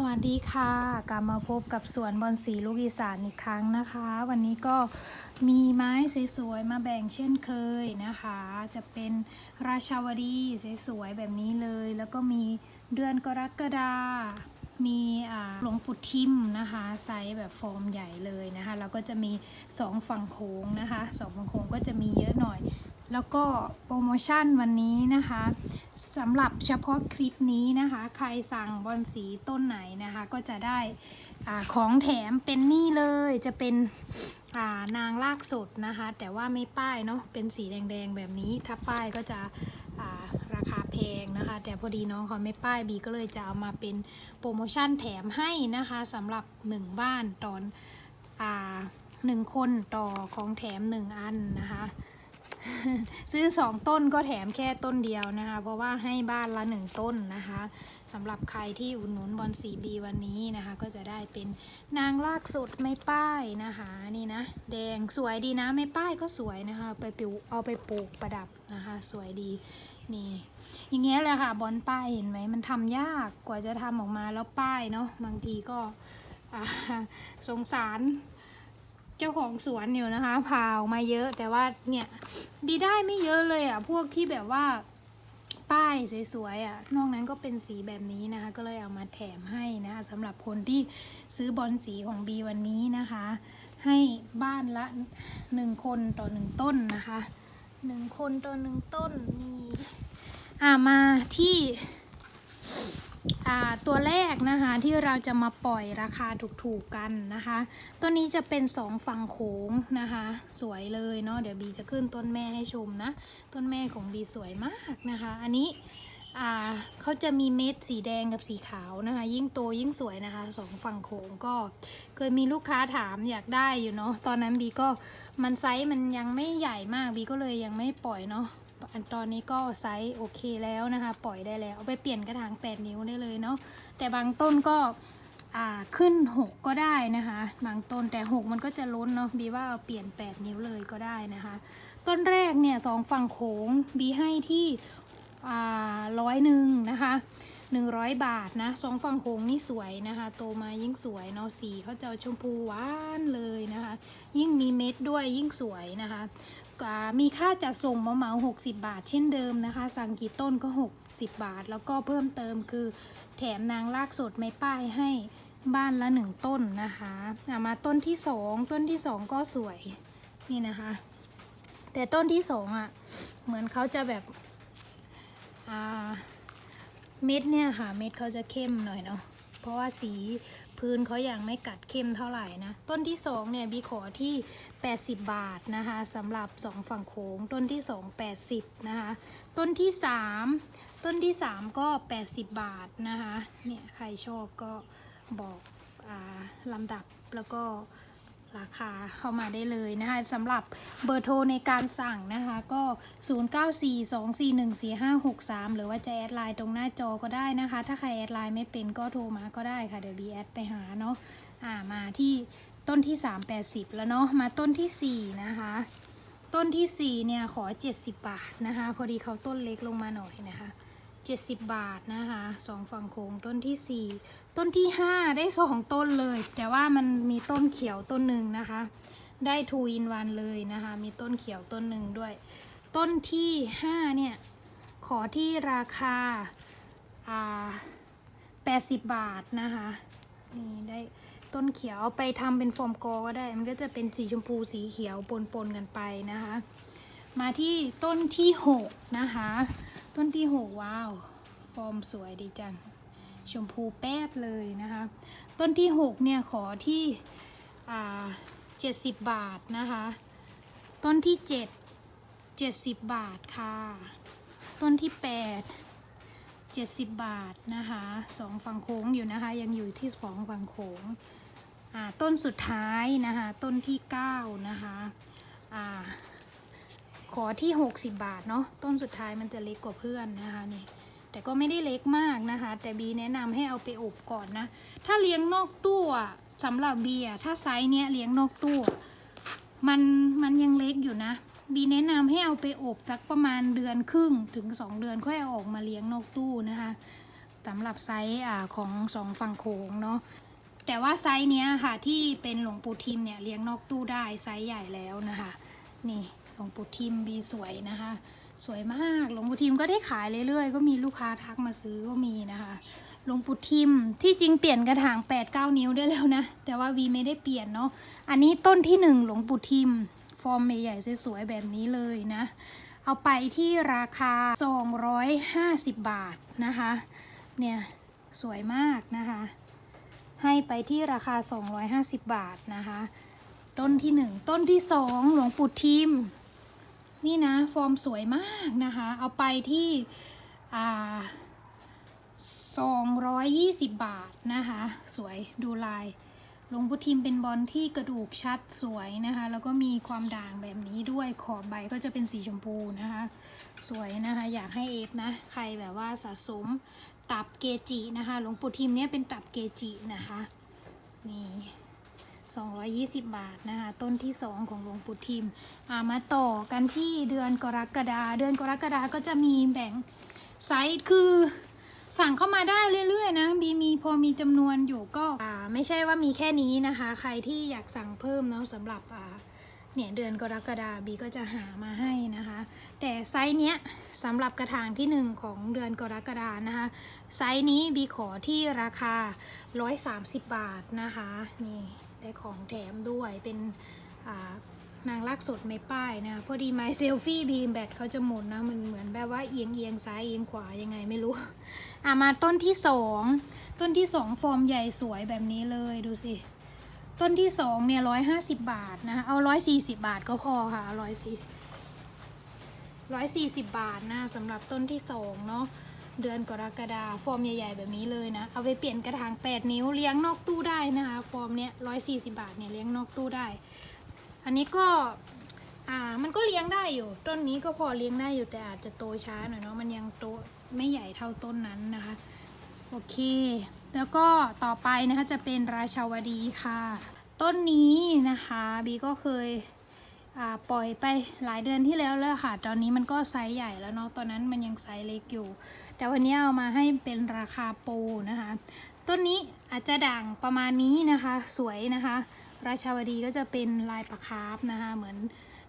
สวัสดีค่ะกลับมาพบกับสวนบอนสีลูกอีสานอีกครั้งนะคะ วันนี้ก็มีไม้สวยๆมาแบ่งเช่นเคยนะคะ จะเป็นราชาวดีสวยๆแบบนี้เลย แล้วก็มีเดือนกรกฎามีอ่าหลวงปู่ทิมนะคะไซส์แบบฟอร์มใหญ่เลยนะคะแล้วก็จะมีสองฝั่งโค้งนะคะสองฝั่งโค้งก็จะมีเยอะหน่อย แล้วก็โปรโมชั่นวันนี้นะคะสำหรับเฉพาะคลิปนี้นะคะ ใครสั่งบอลสีต้นไหนนะคะ ก็จะได้อของแถมเป็นนี่เลยจะเป็นานางลากสดนะคะ แต่ว่าไม่ป้ายเนาะเป็นสีแดงๆแบบนี้ ถ้าป้ายก็จะาราคาแพงนะคะ แต่พอดีน้องเขาไม่ป้ายบีก็เลยจะเอามาเป็นโปรโมชั่นแถมให้นะคะสำหรับ 1 บ้านตอนอ่าหนึ่งคนต่อของแถม 1 อันนะคะ ซื้อ 2 ต้นก็แถมแค่ต้นเดียวนะคะ เพราะว่าให้บ้านละ 1 ต้นนะคะสำหรับใครที่อุดหนุนบอลสีบีวันนี้นะคะ ก็จะได้เป็นนางลากสดไม่ป้ายนะคะนี่นะ แดงสวยดีนะไม่ป้ายก็สวยนะคะ ไปปลูกเอาไปปลูกประดับนะคะ สวยดีนี่ อย่างเงี้ยแหละค่ะบอลป้ายเห็นไหมมันทำยากกว่าจะทำออกมาแล้วป้ายเนาะบางทีก็สงสาร เจ้าของสวนอยู่นะคะพาออกมาเยอะแต่ว่าเนี่ยดีได้ไม่เยอะเลยอะพวกที่แบบว่าป้ายสวยๆอะ นอกนั้นก็เป็นสีแบบนี้นะคะ ก็เลยเอามาแถมให้นะคะสำหรับคนที่ซื้อบอลสีของบีวันนี้นะคะ ให้บ้านละหนึ่งคนต่อหนึ่งต้นนะคะหนึ่งคนต่อหนึ่งต้นนี่อ่ามาที่ ตัวแรกนะคะที่เราจะมาปล่อยราคาถูกๆกันนะคะ ตัวนี้จะเป็นสองฝั่งโขงนะคะ สวยเลยเนาะเดี๋ยวบีจะขึ้นต้นแม่ให้ชมนะ ต้นแม่ของบีสวยมากนะคะ อันนี้อ่าเขาจะมีเม็ดสีแดงกับสีขาวนะคะ ยิ่งโตยิ่งสวยนะคะสองฝั่งโขงก็เคยมีลูกค้าถามอยากได้อยู่เนาะตอนนั้นบีก็มันไซส์มันยังไม่ใหญ่มากบีก็เลยยังไม่ปล่อยเนาะ อันตอนนี้ก็ไซส์โอเคแล้วนะคะ ปล่อยได้แล้ว เอาไปเปลี่ยนกระถาง 8 นิ้วได้เลยเนาะแต่บางต้นก็ขึ้น 6 ก็ได้นะคะ บางต้นแต่ 6 มันก็จะล้นเนาะบีว่าเอาเปลี่ยน 8 นิ้วเลยก็ได้นะคะ ต้นแรกเนี่ยสองฝั่งโขงบีให้ที่ร้อยหนึ่งนะคะ100 บาทนะสองฝั่งโขงนี่สวยนะคะ โตมายิ่งสวยเนาะสีเขาจะชมพูหวานเลยนะคะ ยิ่งมีเม็ดด้วยยิ่งสวยนะคะ มีค่าจัดส่งเหมาเหมา60 บาท เช่นเดิมนะคะ สั่งกี่ต้นก็ 60 บาท แล้วก็เพิ่มเติมคือแถมนางลากสดไม้ป้ายให้บ้านละหนึ่งต้นนะคะามาต้นที่สองต้นที่สองก็สวยนี่นะคะ แต่ต้นที่สองอะเหมือนเขาจะแบบอ่าเม็ดเนี่ยค่ะเม็ดเขาจะเข้มหน่อยเนาะเพราะว่าสี พื้นเขายังไม่กัดเข้มเท่าไหร่นะ ต้นที่สองเนี่ยบีขอที่ 80 บาทนะคะสำหรับ 2 ฝั่งโค้งต้นที่ 2 80นะคะต้นที่ 3 ต้นที่ 3 ก็ 80 บาทนะคะเนี่ยใครชอบก็บอกอาลำดับแล้วก็ ราคาเข้ามาได้เลยนะคะสำหรับเบอร์โทรในการสั่งนะคะ ก็ 0942414563 หรือว่าจะแอดไลน์ตรงหน้าจอก็ได้นะคะ ถ้าใครแอดไลน์ไม่เป็นก็โทรมาก็ได้ค่ะเดี๋ยวบีแอดไปหาเนาะอ่ามาที่ต้นที่ 380 แล้วเนาะมาต้นที่ 4 นะคะ ต้นที่ 4 เนี่ย ขอ 70 บาทนะคะ พอดีเขาต้นเล็กลงมาหน่อยนะคะ 70 บาทนะคะสองฝั่งโค้งต้นที่ 4 ต้นที่ 5 ได้สองต้นเลย แต่ว่ามันมีต้นเขียวต้นหนึ่งนะคะ ได้ทูอินวันเลยนะคะ มีต้นเขียวต้นหนึ่งด้วย ต้นที่ 5 เนี่ย ขอที่ราคาอ่า80 บาทนะคะนี่ได้ต้นเขียวเอาไปทำเป็นโฟมกอก็ได้ มันก็จะเป็นสีชมพูสีเขียวปนๆกันไปนะคะ มาที่ต้นที่หกนะคะ ต้นที่หกว้าวฟอร์มสวยดีจัง ชมพูแป๊ดเลยนะคะ ต้นที่หกเนี่ย ขอที่เจ็ดสิบบาทนะคะ ต้นที่เจ็ดเจ็ดสิบบาทค่ะ ต้นที่แปด70 บาทนะคะสองฝั่งโค้งอยู่นะคะ ยังอยู่ที่สองฝั่งโค้งต้นสุดท้ายนะคะ ต้นที่ 9 นะคะ อ่าขอที่ 60 บาทเนาะต้นสุดท้ายมันจะเล็กกว่าเพื่อนนะคะนี่แต่ก็ไม่ได้เล็กมากนะคะ แต่บีแนะนำให้เอาไปอบก่อนนะ ถ้าเลี้ยงนอกตู้อะสำหรับบีอะถ้าไซส์เนี้ยเลี้ยงนอกตู้มันมันยังเล็กอยู่นะ บีแนะนำให้เอาไปอบสักประมาณเดือนครึ่งถึง 2 เดือนค่อยเอาออกมาเลี้ยงนอกตู้นะคะสำหรับไซส์อ่าของสองฝั่งโขงเนาะแต่ว่าไซส์เนี้ยค่ะที่เป็นหลวงปู่ทิมเนี่ยเลี้ยงนอกตู้ได้ไซส์ใหญ่แล้วนะคะ นี่ หลวงปู่ทิมบีสวยนะคะ สวยมากหลวงปู่ทิมก็ได้ขายเรื่อยๆ ก็มีลูกค้าทักมาซื้อก็มีนะคะหลวงปู่ทิมที่จริงเปลี่ยนกระถาง8 9 นิ้วได้แล้วนะ แต่ว่าวีไม่ได้เปลี่ยนเนาะอันนี้ต้นที่หนึ่งหลวงปู่ทิม ฟอร์มใหญ่ๆสวยๆแบบนี้เลยนะ เอาไปที่ราคา 250 บาทนะคะ เนี่ยสวยมากนะคะ ให้ไปที่ราคา 250 บาทนะคะ ต้นที่ 1 ต้นที่ 2 หลวงปู่ทิม นี่นะ ฟอร์มสวยมากนะคะ เอาไปที่อ่า220บาทนะคะ สวยดูลายหลวงปู่ทิมเป็นบอลที่กระดูกชัดสวยนะคะ แล้วก็มีความด่างแบบนี้ด้วยขอบใบก็จะเป็นสีชมพูนะคะ สวยนะคะ อยากให้เอฟนะ ใครแบบว่าสะสมตับเกจินะคะ หลวงปู่ทิมเนี่ยเป็นตับเกจินะคะ นี่ 220 บาทนะคะต้นที่ 2 ของหลวงปู่ทิมมาต่อกันที่เดือนกรกฎาเดือนกรกฎาก็จะมีแบ่งไซส์คือสั่งเข้ามาได้เรื่อยๆนะบีมีพอมีจำนวนอยู่ก็ไม่ใช่ว่ามีแค่นี้นะคะ ใครที่อยากสั่งเพิ่มเนาะสำหรับเนี่ยเดือนกรกฎาบีก็จะหามาให้นะคะ แต่ไซส์เนี้ยสำหรับกระถางที่ 1 ของเดือนกรกฎานะคะ ไซส์นี้บีขอที่ราคา 130 บาทนะคะนี่ ได้ของแถมด้วยเป็นนางลักสดไม่ป้ายนะพอดีไม้เซลฟี่บีมแบตเขาจะหมุนนะมันเหมือนแบบว่าเอียงเอียงซ้ายเอียงขวายังไงไม่รู้ อะมาต้นที่สองต้นที่สองฟอร์มใหญ่สวยแบบนี้เลยดูสิ ต้นที่สองเนี่ยร้อยห้าสิบบาทนะคะเอาร้อยสี่สิบบาทก็พอค่ะร้อยสี่ร้อยสี่สิบบาทนะสำหรับต้นที่สองเนาะ เดือนกรกฎาฟอร์มใหญ่ๆ แบบนี้เลยนะ เอาไปเปลี่ยนกระถาง 8 นิ้วเลี้ยงนอกตู้ได้นะคะ ฟอร์มเนี้ยร้อยสี่สิบาทเนี่ยเลี้ยงนอกตู้ได้ อันนี้ก็อ่ามันก็เลี้ยงได้อยู่ ต้นนี้ก็พอเลี้ยงได้อยู่แต่อาจจะโตช้าหน่อยเนาะมันยังโตไม่ใหญ่เท่าต้นนั้นนะคะ โอเค แล้วก็ต่อไปนะคะจะเป็นราชาวดีค่ะ ต้นนี้นะคะบีก็เคย ปล่อยไปหลายเดือนที่แล้วแล้วค่ะ ตอนนี้มันก็ไซส์ใหญ่แล้วเนาะ ตอนนั้นมันยังไซส์เล็กอยู่ แต่วันนี้เอามาให้เป็นราคาโปรนะคะ ต้นนี้อาจจะด่างประมาณนี้นะคะ สวยนะคะ ราชาวดีก็จะเป็นลายประคาร์ฟนะคะ เหมือน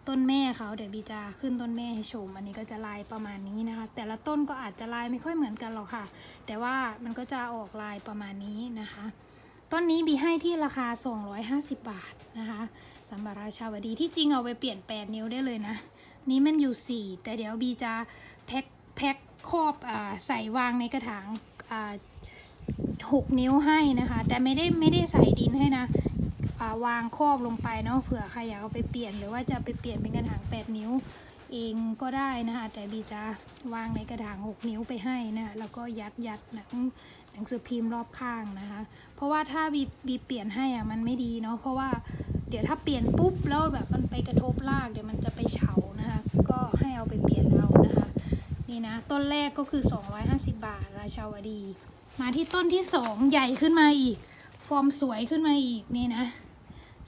ต้นแม่เขาเดี๋ยวบีจะขึ้นต้นแม่ให้ชม อันนี้ก็จะลายประมาณนี้นะคะ แต่ละต้นก็อาจจะลายไม่ค่อยเหมือนกันหรอกค่ะ แต่ว่ามันก็จะออกลายประมาณนี้นะคะ ต้นนี้บีให้ที่ราคา 250 บาทนะคะสำหรับราชาวดีที่จริงเอาไปเปลี่ยน 8 นิ้วได้เลยนะ นี้มันอยู่ 4 แต่เดี๋ยวบีจะแพ็คแพ็คครอบอใส่วางในกระถางอ่า6นิ้วให้นะคะ แต่ไม่ได้ไม่ได้ใส่ดินให้นะาวางครอบลงไปเนาะเผื่อใครอยากเอาไปเปลี่ยนหรือว่าจะไปเปลี่ยนเป็นกระถาง 8 นิ้ว เองก็ได้นะคะแต่บีจะวางในกระถาง 6 นิ้วไปให้นะแล้วก็ยัดยัดหนังหนังสือพิมพ์รอบข้างนะคะ เพราะว่าถ้าบีบีเปลี่ยนให้อะมันไม่ดีเนาะเพราะว่าเดี๋ยวถ้าเปลี่ยนปุ๊บแล้วแบบมันไปกระทบรากเดี๋ยวมันจะไปเฉานะคะ ก็ให้เอาไปเปลี่ยนเอานะคะนี่นะต้นแรกก็คือ 250 บาทราชาวดี มาที่ต้นที่ 2 ใหญ่ขึ้นมาอีก ฟอร์มสวยขึ้นมาอีกนี่นะ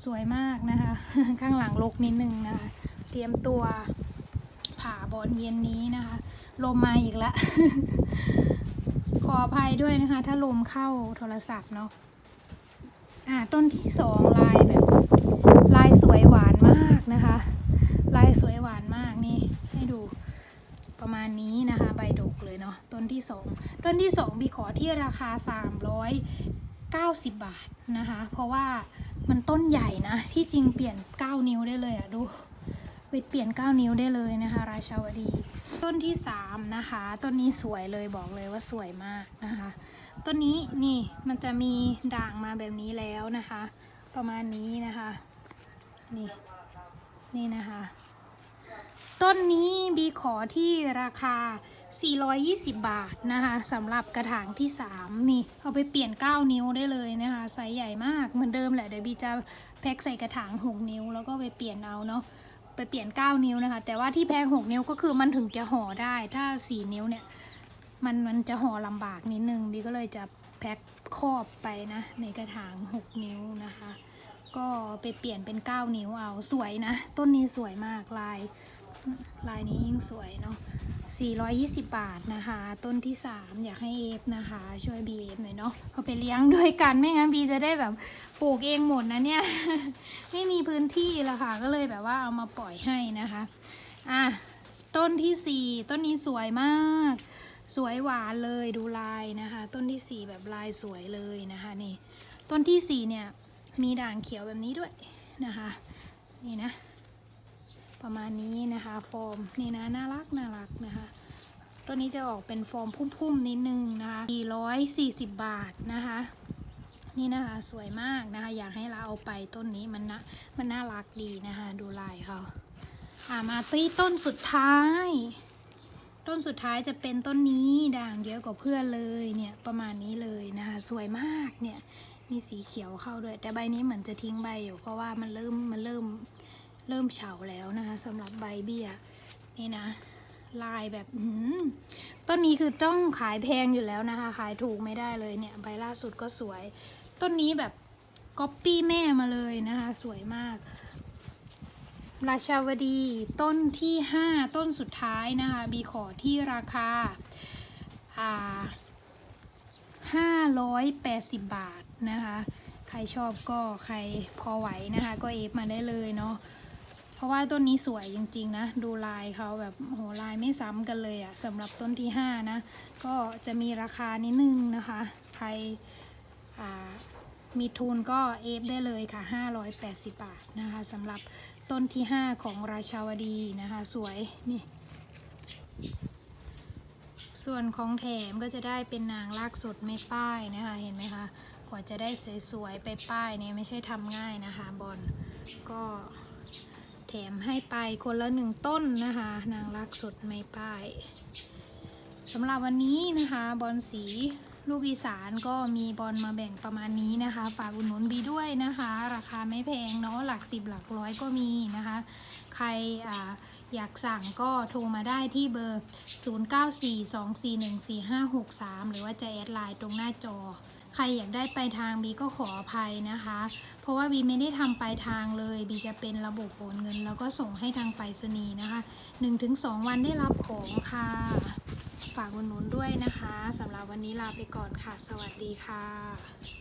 สวยมากนะคะ ข้างหลังลกนิดนึงนะคะเตรียมตัว ผ่าบอลเย็นนี้นะคะ ลมมาอีกละ ขออภัยด้วยนะคะ ถ้าลมเข้าโทรศัพท์เนาะอ่าต้นที่สองลายแบบ ลายสวยหวานมากนะคะ ลายสวยหวานมากนี่ให้ดูประมาณนี้นะคะ ใบดกเลยเนาะต้นที่สองต้นที่สองบีขอที่ราคา390 บาทนะคะ เพราะว่ามันต้นใหญ่นะ ที่จริงเปลี่ยน 9 นิ้วได้เลยอะดู ไปเปลี่ยน 9 นิ้วได้เลยนะคะ ราชาวดี ต้นที่ 3 นะคะ ต้นนี้สวยเลยบอกเลยว่าสวยมากนะคะ ต้นนี้นี่มันจะมีด่างมาแบบนี้แล้วนะคะ ประมาณนี้นะคะนี่นี่นะคะ ต้นนี้บีขอที่ราคา 420 บาทนะคะสำหรับกระถางที่ 3 นี่ เอาไปเปลี่ยน 9 นิ้วได้เลยนะคะไซส์ใหญ่มากเหมือนเดิมแหละเดี๋ยวบีจะแพ็คใส่กระถาง 6 นิ้ว แล้วก็ไปเปลี่ยนเอาเนาะ ไปเปลี่ยน 9 นิ้วนะคะ แต่ว่าที่แพง 6 นิ้วก็คือมันถึงจะห่อได้ ถ้า 4 นิ้วเนี่ย มันมันจะห่อลำบากนิดนึงบีก็เลยจะแพ็คครอบไปนะ ในกระถาง 6 นิ้วนะคะ ก็ไปเปลี่ยนเป็น 9 นิ้วเอาสวยนะ ต้นนี้สวยมากลาย ลายนี้ยิ่งสวยเนาะ 420 บาทนะคะ ต้นที่ 3 อยากให้เอฟนะคะ ช่วยบีเอฟหน่อยเนาะเอาไปเลี้ยงด้วยกันไม่งั้นบีจะได้แบบปลูกเองหมดนะเนี่ย ไม่มีพื้นที่ละค่ะ ก็เลยแบบว่าเอามาปล่อยให้นะคะอะต้นที่ 4 ต้นนี้สวยมาก สวยหวานเลยดูลายนะคะ ต้นที่ 4 แบบลายสวยเลยนะคะนี่ต้นที่ 4 เนี่ยมีด่างเขียวแบบนี้ด้วยนะคะ นี่นะ ประมาณนี้นะคะ ฟอร์มนี่นะน่ารักน่ารักนะคะตัวนี้จะออกเป็นฟอร์มพุ่มๆนิดนึงนะคะ440 บาทนะคะ นี่นะคะสวยมากนะคะ อยากให้เราเอาไปต้นนี้มันนะมันน่ารักดีนะคะ ดูลายเขาอ่ามาที่ต้นสุดท้าย ต้นสุดท้ายจะเป็นต้นนี้ด่างเยอะกว่าเพื่อนเลยเนี่ยประมาณนี้เลยนะคะ สวยมากเนี่ยมีสีเขียวเข้าด้วย แต่ใบนี้เหมือนจะทิ้งใบอยู่เพราะว่ามันเริ่มมันเริ่ม เริ่มเฉาแล้วนะคะสำหรับใบเบี้ยนี่นะ ลายแบบต้นนี้คือต้องขายแพงอยู่แล้วนะคะ ขายถูกไม่ได้เลยเนี่ยใบล่าสุดก็สวย ต้นนี้แบบก๊อปปี้แม่มาเลยนะคะ สวยมาก ราชาวดีต้นที่ 5 ต้นสุดท้ายนะคะบีขอที่ราคาอ่า580 บาทนะคะ ใครชอบก็ใครพอไหวนะคะ ก็เอฟมาได้เลยเนาะ ราะว่าต้นนี้สวยจริงๆนะ ดูลายเขาแบบโหลายไม่ซ้ำกันเลยอะสำหรับต้นที่ 5 นะ ก็จะมีราคานิดนึงนะคะ ใครมีทุนก็เอฟได้เลยค่ะ 580 บาทนะคะสำหรับต้นที่ 5 ของราชาวดีนะคะ สวยนี่ส่วนของแถมก็จะได้เป็นนางลากสดไม่ป้ายนะคะ เห็นไหมคะ กว่าจะได้สวยๆ ไปป้ายเนี่ยไม่ใช่ทำง่ายนะคะบอลก็ แถมให้ไปคนละหนึ่งต้นนะคะ นางรักสดไม่ป้ายสำหรับวันนี้นะคะบอลสีลูกอีสานก็มีบอลมาแบ่งประมาณนี้นะคะ ฝากอุดหนุนบีด้วยนะคะ ราคาไม่แพงเนาะหลักสิบหลักร้อยก็มีนะคะ ใครออยากสั่งก็โทรมาได้ที่เบอร์ 0942414563 หรือว่าจะแอดไลน์ตรงหน้าจอ ใครอยากได้ไปลายทางบีก็ขออภัยนะคะ เพราะว่าบีไม่ได้ทำปลายทางเลยบีจะเป็นระบบโอนเงิน แล้วก็ส่งให้ทางไปรษณีย์นะคะ 1-2 วันได้รับของค่ะ ฝากอุดหนุนด้วยนะคะสำหรับวันนี้ลาไปก่อนค่ะ สวัสดีค่ะ